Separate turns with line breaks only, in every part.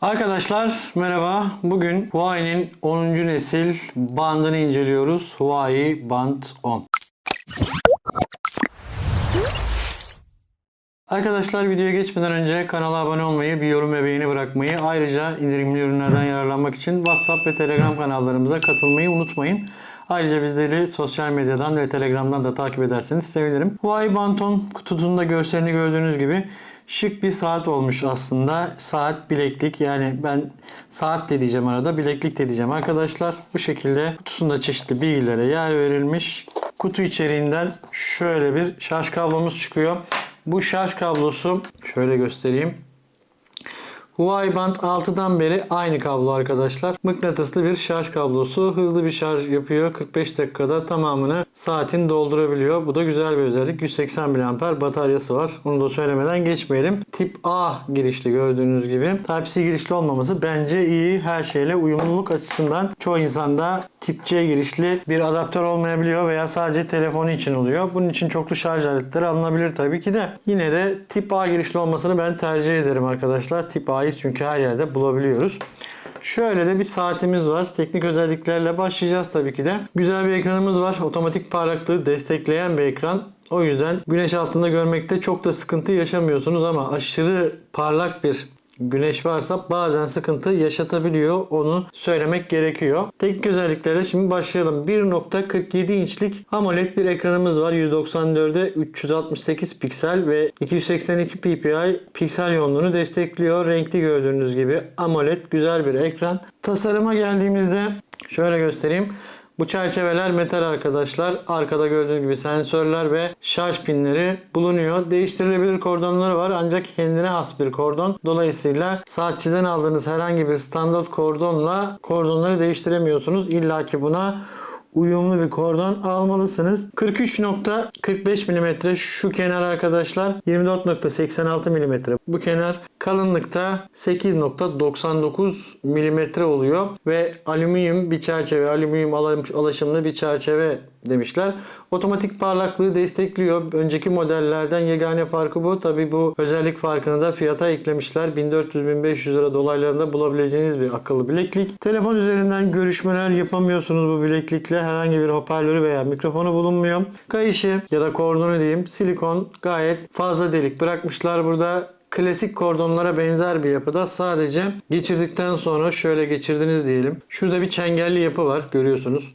Arkadaşlar merhaba. Bugün Huawei'nin 10. nesil bandını inceliyoruz. Huawei Band 10. Arkadaşlar videoya geçmeden önce kanala abone olmayı, bir yorum ve beğeni bırakmayı, ayrıca indirimli ürünlerden yararlanmak için WhatsApp ve Telegram kanallarımıza katılmayı unutmayın. Ayrıca bizleri sosyal medyadan ve Telegram'dan da takip ederseniz sevinirim. Huawei Band 10 kutusunda görselini gördüğünüz gibi şık bir saat olmuş aslında. Saat bileklik yani ben saat de diyeceğim arada bileklik de diyeceğim arkadaşlar. Bu şekilde kutusunda çeşitli bilgilere yer verilmiş. Kutu içeriğinden şöyle bir şarj kablomuz çıkıyor. Bu şarj kablosu şöyle göstereyim. Huawei Band 6'dan beri aynı kablo arkadaşlar. Mıknatıslı bir şarj kablosu. Hızlı bir şarj yapıyor. 45 dakikada tamamını saatin doldurabiliyor. Bu da güzel bir özellik. 180 mAh bataryası var. Onu da söylemeden geçmeyelim. Tip A girişli gördüğünüz gibi. Type-C girişli olmaması bence iyi. Her şeyle uyumluluk açısından çoğu insanda tip C girişli bir adaptör olmayabiliyor veya sadece telefonu için oluyor. Bunun için çoklu şarj aletleri alınabilir tabii ki de. Yine de tip A girişli olmasını ben tercih ederim arkadaşlar. Tip A'yı çünkü her yerde bulabiliyoruz. Şöyle de bir saatimiz var. Teknik özelliklerle başlayacağız tabii ki de. Güzel bir ekranımız var. Otomatik parlaklığı destekleyen bir ekran. O yüzden güneş altında görmekte çok da sıkıntı yaşamıyorsunuz ama aşırı parlak bir güneş varsa bazen sıkıntı yaşatabiliyor. Onu söylemek gerekiyor. Teknik özelliklere şimdi başlayalım. 1.47 inçlik AMOLED bir ekranımız var. 194'e 368 piksel ve 282 ppi piksel yoğunluğunu destekliyor. Renkli gördüğünüz gibi AMOLED güzel bir ekran. Tasarıma geldiğimizde şöyle göstereyim. Bu çerçeveler metal arkadaşlar. Arkada gördüğünüz gibi sensörler ve şarj pinleri bulunuyor. Değiştirilebilir kordonları var ancak kendine has bir kordon. Dolayısıyla saatçiden aldığınız herhangi bir standart kordonla kordonları değiştiremiyorsunuz. İlla ki buna uyumlu bir kordon almalısınız. 43.45 mm şu kenar arkadaşlar 24.86 mm bu kenar kalınlıkta 8.99 mm oluyor ve alüminyum bir çerçeve alüminyum alaşımlı bir çerçeve demişler. Otomatik parlaklığı destekliyor. Önceki modellerden yegane farkı bu. Tabi bu özellik farkını da fiyata eklemişler. 1400-1500 lira dolaylarında bulabileceğiniz bir akıllı bileklik. Telefon üzerinden görüşmeler yapamıyorsunuz bu bileklikle. Herhangi bir hoparlörü veya mikrofonu bulunmuyor. Kayışı ya da kordonu diyeyim silikon gayet fazla delik bırakmışlar burada klasik kordonlara benzer bir yapıda sadece geçirdikten sonra şöyle geçirdiniz diyelim. Şurada bir çengelli yapı var görüyorsunuz.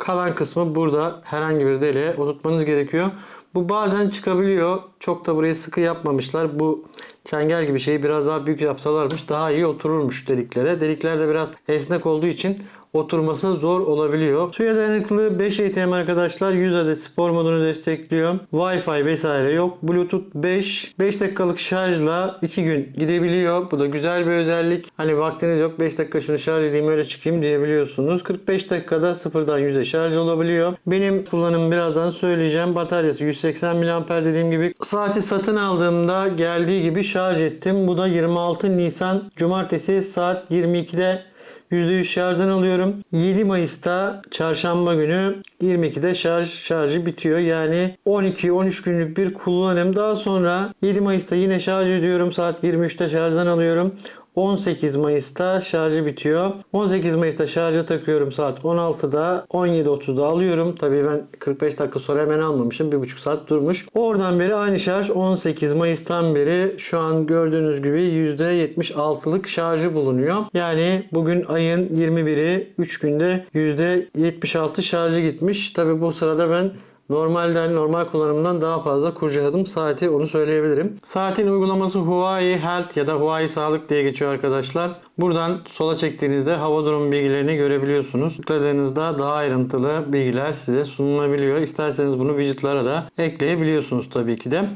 Kalan kısmı burada herhangi bir deliğe oturtmanız gerekiyor. Bu bazen çıkabiliyor. Çok da burayı sıkı yapmamışlar. Bu çengel gibi şeyi biraz daha büyük yapsalarmış daha iyi otururmuş deliklere. Delikler de biraz esnek olduğu için oturması zor olabiliyor. Suya dayanıklı 5 ATM arkadaşlar 100 adet spor modunu destekliyor. Wi-Fi vesaire yok. Bluetooth 5. 5 dakikalık şarjla 2 gün gidebiliyor. Bu da güzel bir özellik. Hani vaktiniz yok 5 dakika şunu şarj edeyim öyle çıkayım diyebiliyorsunuz. 45 dakikada sıfırdan 100'e şarj olabiliyor. Benim kullanım birazdan söyleyeceğim. Bataryası 180 mAh dediğim gibi. Saati satın aldığımda geldiği gibi şarj ettim. Bu da 26 Nisan Cumartesi saat 22'de %100 şarjdan alıyorum. 7 Mayıs'ta çarşamba günü 22'de şarj şarjı bitiyor. Yani 12-13 günlük bir kullanım. Daha sonra 7 Mayıs'ta yine şarj ediyorum. Saat 23'te şarjdan alıyorum. 18 Mayıs'ta şarjı bitiyor. 18 Mayıs'ta şarja takıyorum saat 16'da 17.30'da alıyorum. Tabii ben 45 dakika sonra hemen almamışım. 1,5 saat durmuş. Oradan beri aynı şarj 18 Mayıs'tan beri şu an gördüğünüz gibi %76'lık şarjı bulunuyor. Yani bugün ayın 21'i 3 günde %76 şarjı gitmiş. Tabii bu sırada ben Normalden normal kullanımdan daha fazla kurcaladım saati onu söyleyebilirim. Saatin uygulaması Huawei Health ya da Huawei Sağlık diye geçiyor arkadaşlar. Buradan sola çektiğinizde hava durumu bilgilerini görebiliyorsunuz. Tıkladığınızda daha ayrıntılı bilgiler size sunulabiliyor. İsterseniz bunu widgetlara da ekleyebiliyorsunuz tabii ki de.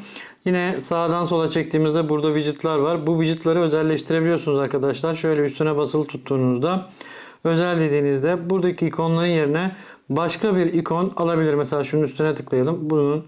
Yine sağdan sola çektiğimizde burada widgetlar var. Bu widgetları özelleştirebiliyorsunuz arkadaşlar. Şöyle üstüne basılı tuttuğunuzda özel dediğinizde buradaki ikonların yerine başka bir ikon alabilir. Mesela şunun üstüne tıklayalım. Bunun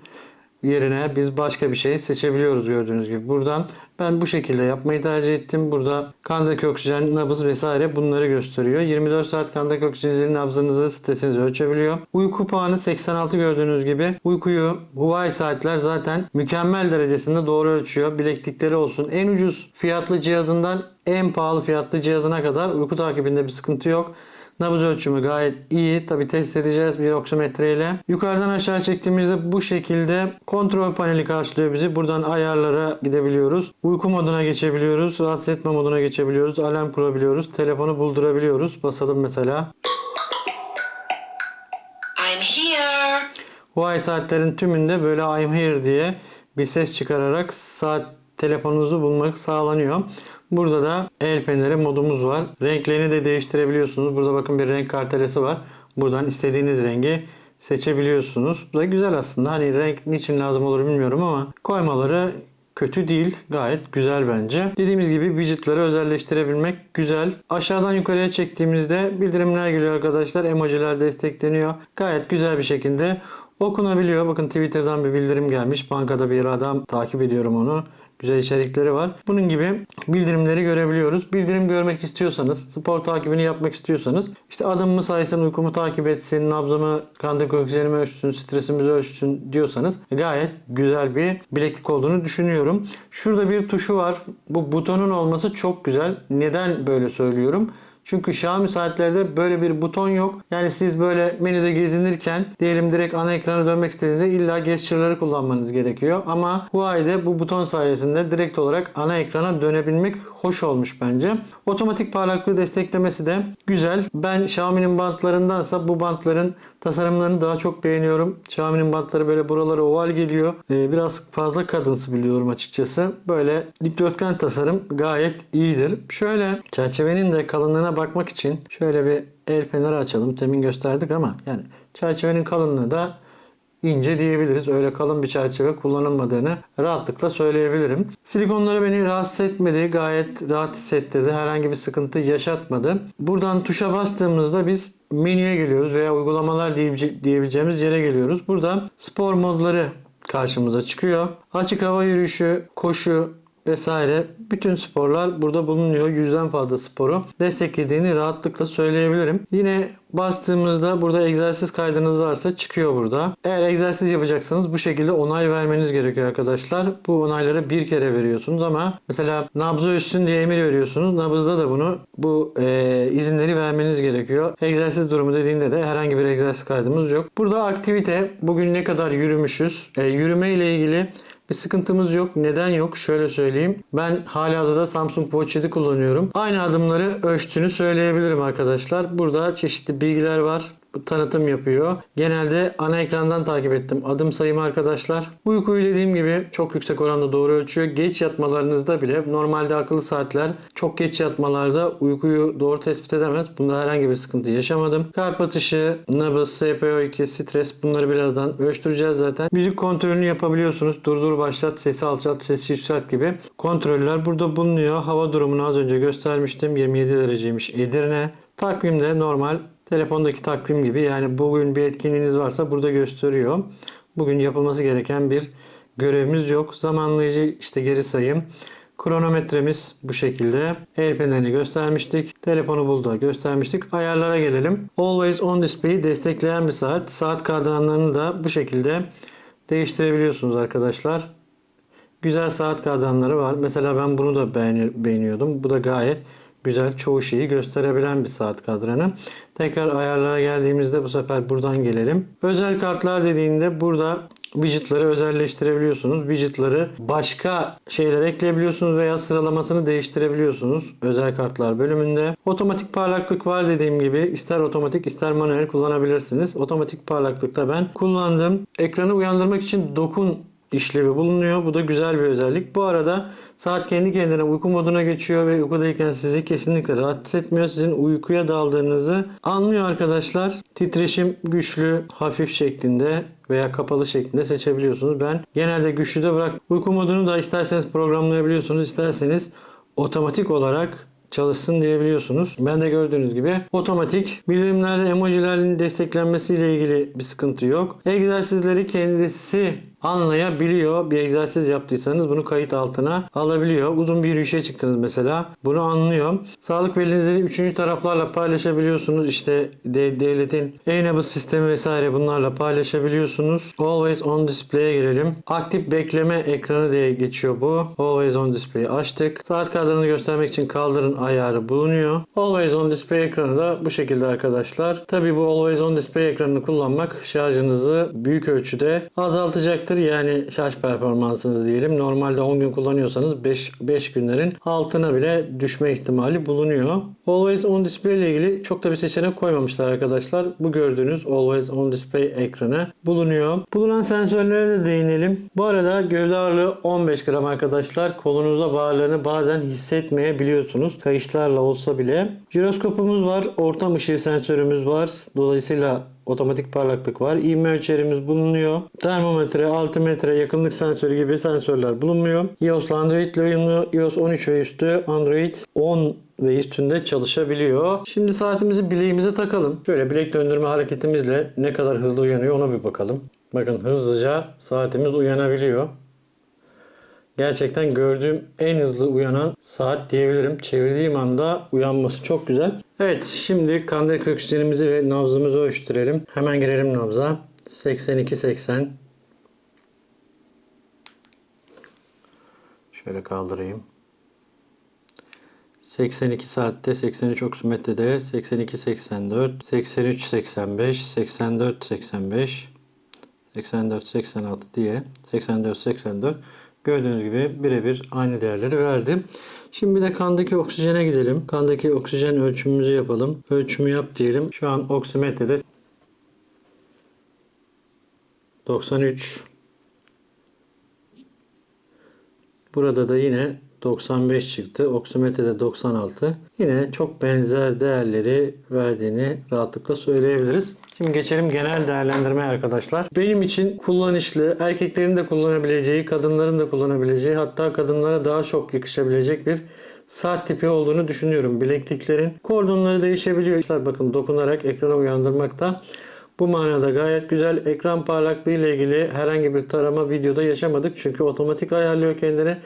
yerine biz başka bir şey seçebiliyoruz gördüğünüz gibi. Buradan ben bu şekilde yapmayı tercih ettim. Burada kandaki oksijen, nabız vesaire bunları gösteriyor. 24 saat kandaki oksijeninizin nabzınızı, stresinizi ölçebiliyor. Uyku puanı 86 gördüğünüz gibi. Uykuyu Huawei saatler zaten mükemmel derecesinde doğru ölçüyor. Bileklikleri olsun. En ucuz fiyatlı cihazından en pahalı fiyatlı cihazına kadar uyku takibinde bir sıkıntı yok. Nabız ölçümü gayet iyi. Tabi test edeceğiz bir oksimetre ile. Yukarıdan aşağı çektiğimizde bu şekilde kontrol paneli karşılıyor bizi. Buradan ayarlara gidebiliyoruz. Uyku moduna geçebiliyoruz. Rahatsız etme moduna geçebiliyoruz. Alarm kurabiliyoruz. Telefonu buldurabiliyoruz. Basalım mesela.
I'm here.
Ay saatlerin tümünde böyle I'm here diye bir ses çıkararak saat telefonunuzu bulmak sağlanıyor. Burada da el feneri modumuz var. Renklerini de değiştirebiliyorsunuz. Burada bakın bir renk kartelesi var. Buradan istediğiniz rengi seçebiliyorsunuz. Bu da güzel aslında. Hani renk niçin lazım olur bilmiyorum ama koymaları kötü değil. Gayet güzel bence. Dediğimiz gibi widgetları özelleştirebilmek güzel. Aşağıdan yukarıya çektiğimizde bildirimler geliyor arkadaşlar. Emojiler destekleniyor. Gayet güzel bir şekilde okunabiliyor. Bakın Twitter'dan bir bildirim gelmiş. Bankada bir adam takip ediyorum onu. Güzel içerikleri var. Bunun gibi bildirimleri görebiliyoruz. Bildirim görmek istiyorsanız, spor takibini yapmak istiyorsanız, işte adımımı saysın, uykumu takip etsin, nabzımı, kandaki oksijenimi ölçsün, stresimizi ölçsün diyorsanız gayet güzel bir bileklik olduğunu düşünüyorum. Şurada bir tuşu var. Bu butonun olması çok güzel. Neden böyle söylüyorum? Çünkü Xiaomi saatlerde böyle bir buton yok. Yani siz böyle menüde gezinirken diyelim direkt ana ekrana dönmek istediğinizde illa gesture'ları kullanmanız gerekiyor. Ama Huawei'de bu buton sayesinde direkt olarak ana ekrana dönebilmek hoş olmuş bence. Otomatik parlaklığı desteklemesi de güzel. Ben Xiaomi'nin bantlarındansa bu bantların tasarımlarını daha çok beğeniyorum. Xiaomi'nin bantları böyle buralara oval geliyor. Ee, biraz fazla kadınsı biliyorum açıkçası. Böyle dikdörtgen tasarım gayet iyidir. Şöyle çerçevenin de kalınlığına bakmak için şöyle bir el feneri açalım. Temin gösterdik ama yani çerçevenin kalınlığı da ince diyebiliriz. Öyle kalın bir çerçeve kullanılmadığını rahatlıkla söyleyebilirim. Silikonları beni rahatsız etmedi. Gayet rahat hissettirdi. Herhangi bir sıkıntı yaşatmadı. Buradan tuşa bastığımızda biz menüye geliyoruz veya uygulamalar diyebileceğimiz yere geliyoruz. Burada spor modları karşımıza çıkıyor. Açık hava yürüyüşü, koşu, vesaire bütün sporlar burada bulunuyor. Yüzden fazla sporu desteklediğini rahatlıkla söyleyebilirim. Yine bastığımızda burada egzersiz kaydınız varsa çıkıyor burada. Eğer egzersiz yapacaksanız bu şekilde onay vermeniz gerekiyor arkadaşlar. Bu onayları bir kere veriyorsunuz ama mesela nabzı ölçsün diye emir veriyorsunuz. Nabızda da bunu bu e, izinleri vermeniz gerekiyor. Egzersiz durumu dediğinde de herhangi bir egzersiz kaydımız yok. Burada aktivite bugün ne kadar yürümüşüz. E, yürüme ile ilgili bir sıkıntımız yok. Neden yok? Şöyle söyleyeyim. Ben halihazırda Samsung Watch 7 kullanıyorum. Aynı adımları ölçtüğünü söyleyebilirim arkadaşlar. Burada çeşitli bilgiler var. Bu tanıtım yapıyor. Genelde ana ekrandan takip ettim. Adım sayımı arkadaşlar. Uykuyu dediğim gibi çok yüksek oranda doğru ölçüyor. Geç yatmalarınızda bile normalde akıllı saatler çok geç yatmalarda uykuyu doğru tespit edemez. Bunda herhangi bir sıkıntı yaşamadım. Kalp atışı, nabız, SPO2, stres bunları birazdan ölçtüreceğiz zaten. Müzik kontrolünü yapabiliyorsunuz. Durdur başlat, sesi alçalt, sesi yükselt gibi kontroller burada bulunuyor. Hava durumunu az önce göstermiştim. 27 dereceymiş Edirne. Takvimde normal telefondaki takvim gibi yani bugün bir etkinliğiniz varsa burada gösteriyor. Bugün yapılması gereken bir görevimiz yok. Zamanlayıcı işte geri sayım. Kronometremiz bu şekilde. El fenerini göstermiştik. Telefonu buldu göstermiştik. Ayarlara gelelim. Always on display destekleyen bir saat. Saat kadranlarını da bu şekilde değiştirebiliyorsunuz arkadaşlar. Güzel saat kadranları var. Mesela ben bunu da beğeni- beğeniyordum. Bu da gayet güzel. Çoğu şeyi gösterebilen bir saat kadranı. Tekrar ayarlara geldiğimizde bu sefer buradan gelelim. Özel kartlar dediğinde burada widgetları özelleştirebiliyorsunuz. Widgetları başka şeyler ekleyebiliyorsunuz veya sıralamasını değiştirebiliyorsunuz. Özel kartlar bölümünde. Otomatik parlaklık var dediğim gibi. ister otomatik ister manuel kullanabilirsiniz. Otomatik parlaklıkta ben kullandım. Ekranı uyandırmak için dokun işlevi bulunuyor. Bu da güzel bir özellik. Bu arada saat kendi kendine uyku moduna geçiyor ve uykudayken sizi kesinlikle rahatsız etmiyor. Sizin uykuya daldığınızı anlıyor arkadaşlar. Titreşim güçlü, hafif şeklinde veya kapalı şeklinde seçebiliyorsunuz. Ben genelde güçlüde bırak. Uyku modunu da isterseniz programlayabiliyorsunuz. isterseniz otomatik olarak çalışsın diyebiliyorsunuz. Ben de gördüğünüz gibi otomatik bildirimlerde emojilerin desteklenmesiyle ilgili bir sıkıntı yok. Egzersizleri kendisi anlayabiliyor. Bir egzersiz yaptıysanız bunu kayıt altına alabiliyor. Uzun bir yürüyüşe çıktınız mesela. Bunu anlıyor. Sağlık belinizi üçüncü taraflarla paylaşabiliyorsunuz. İşte de- devletin e-nabız sistemi vesaire bunlarla paylaşabiliyorsunuz. Always on display'e girelim. Aktif bekleme ekranı diye geçiyor bu. Always on display'i açtık. Saat kadranını göstermek için kaldırın ayarı bulunuyor. Always on display ekranı da bu şekilde arkadaşlar. Tabi bu always on display ekranını kullanmak şarjınızı büyük ölçüde azaltacaktır. Yani şarj performansınız diyelim. Normalde 10 gün kullanıyorsanız 5, 5 günlerin altına bile düşme ihtimali bulunuyor. Always on display ile ilgili çok da bir seçenek koymamışlar arkadaşlar. Bu gördüğünüz always on display ekranı bulunuyor. Bulunan sensörlere de değinelim. Bu arada gövde ağırlığı 15 gram arkadaşlar. Kolunuzda bağırlarını bazen hissetmeyebiliyorsunuz. Kayışlarla olsa bile. Jiroskopumuz var. Ortam ışığı sensörümüz var. Dolayısıyla otomatik parlaklık var. İğme ölçerimiz bulunuyor. Termometre, altimetre, yakınlık sensörü gibi sensörler bulunmuyor. iOS ile Android ile uyumlu. iOS 13 ve üstü Android 10 ve üstünde çalışabiliyor. Şimdi saatimizi bileğimize takalım. Şöyle bilek döndürme hareketimizle ne kadar hızlı uyanıyor ona bir bakalım. Bakın hızlıca saatimiz uyanabiliyor. Gerçekten gördüğüm en hızlı uyanan saat diyebilirim. Çevirdiğim anda uyanması çok güzel. Evet şimdi kan direkt oksijenimizi ve nabzımızı ölçtürelim. Hemen girelim nabza. 82-80. Şöyle kaldırayım. 82 saatte 83 oksimetrede 82 84 83 85 84 85 84 86 diye 84 84 gördüğünüz gibi birebir aynı değerleri verdi. Şimdi bir de kandaki oksijene gidelim. Kandaki oksijen ölçümümüzü yapalım. Ölçümü yap diyelim. Şu an oksimetrede 93 Burada da yine 95 çıktı. Oksimetrede 96. Yine çok benzer değerleri verdiğini rahatlıkla söyleyebiliriz. Şimdi geçelim genel değerlendirmeye arkadaşlar. Benim için kullanışlı, erkeklerin de kullanabileceği, kadınların da kullanabileceği, hatta kadınlara daha çok yakışabilecek bir saat tipi olduğunu düşünüyorum. Bilekliklerin kordonları değişebiliyor. Bakın dokunarak ekrana uyandırmakta. Bu manada gayet güzel. Ekran parlaklığı ile ilgili herhangi bir tarama videoda yaşamadık. Çünkü otomatik ayarlıyor kendini.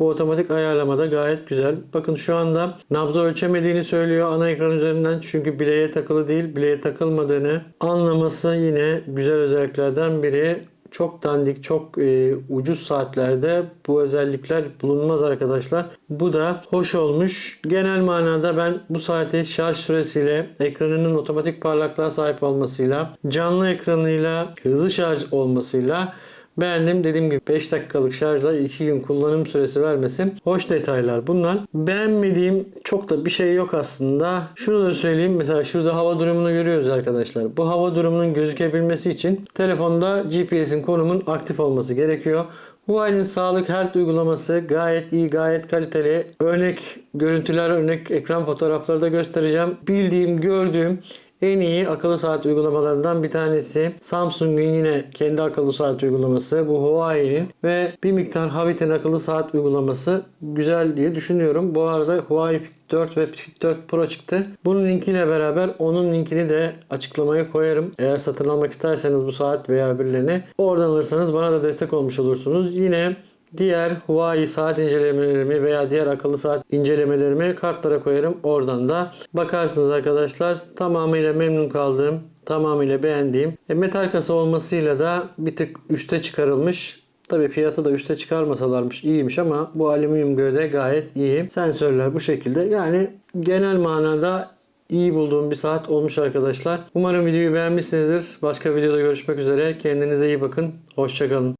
Bu otomatik ayarlamada gayet güzel. Bakın şu anda nabzı ölçemediğini söylüyor ana ekran üzerinden. Çünkü bileğe takılı değil, bileğe takılmadığını anlaması yine güzel özelliklerden biri. Çok dandik, çok e, ucuz saatlerde bu özellikler bulunmaz arkadaşlar. Bu da hoş olmuş. Genel manada ben bu saati şarj süresiyle, ekranının otomatik parlaklığa sahip olmasıyla, canlı ekranıyla, hızlı şarj olmasıyla beğendim. Dediğim gibi 5 dakikalık şarjla 2 gün kullanım süresi vermesi hoş detaylar bunlar. Beğenmediğim çok da bir şey yok aslında. Şunu da söyleyeyim. Mesela şurada hava durumunu görüyoruz arkadaşlar. Bu hava durumunun gözükebilmesi için telefonda GPS'in konumun aktif olması gerekiyor. Huawei'nin sağlık health uygulaması gayet iyi, gayet kaliteli. Örnek görüntüler, örnek ekran fotoğrafları da göstereceğim. Bildiğim, gördüğüm en iyi akıllı saat uygulamalarından bir tanesi. Samsung'un yine kendi akıllı saat uygulaması. Bu Huawei'nin ve bir miktar Havit'in akıllı saat uygulaması güzel diye düşünüyorum. Bu arada Huawei Fit 4 ve Fit 4 Pro çıktı. Bunun linkiyle beraber onun linkini de açıklamaya koyarım. Eğer satın almak isterseniz bu saat veya birilerini oradan alırsanız bana da destek olmuş olursunuz. Yine Diğer Huawei saat incelemelerimi veya diğer akıllı saat incelemelerimi kartlara koyarım. Oradan da bakarsınız arkadaşlar. Tamamıyla memnun kaldığım, tamamıyla beğendiğim. E, metal kasa olmasıyla da bir tık üste çıkarılmış. Tabi fiyatı da üste çıkarmasalarmış iyiymiş ama bu alüminyum gövde gayet iyi. Sensörler bu şekilde. Yani genel manada iyi bulduğum bir saat olmuş arkadaşlar. Umarım videoyu beğenmişsinizdir. Başka videoda görüşmek üzere. Kendinize iyi bakın. Hoşçakalın.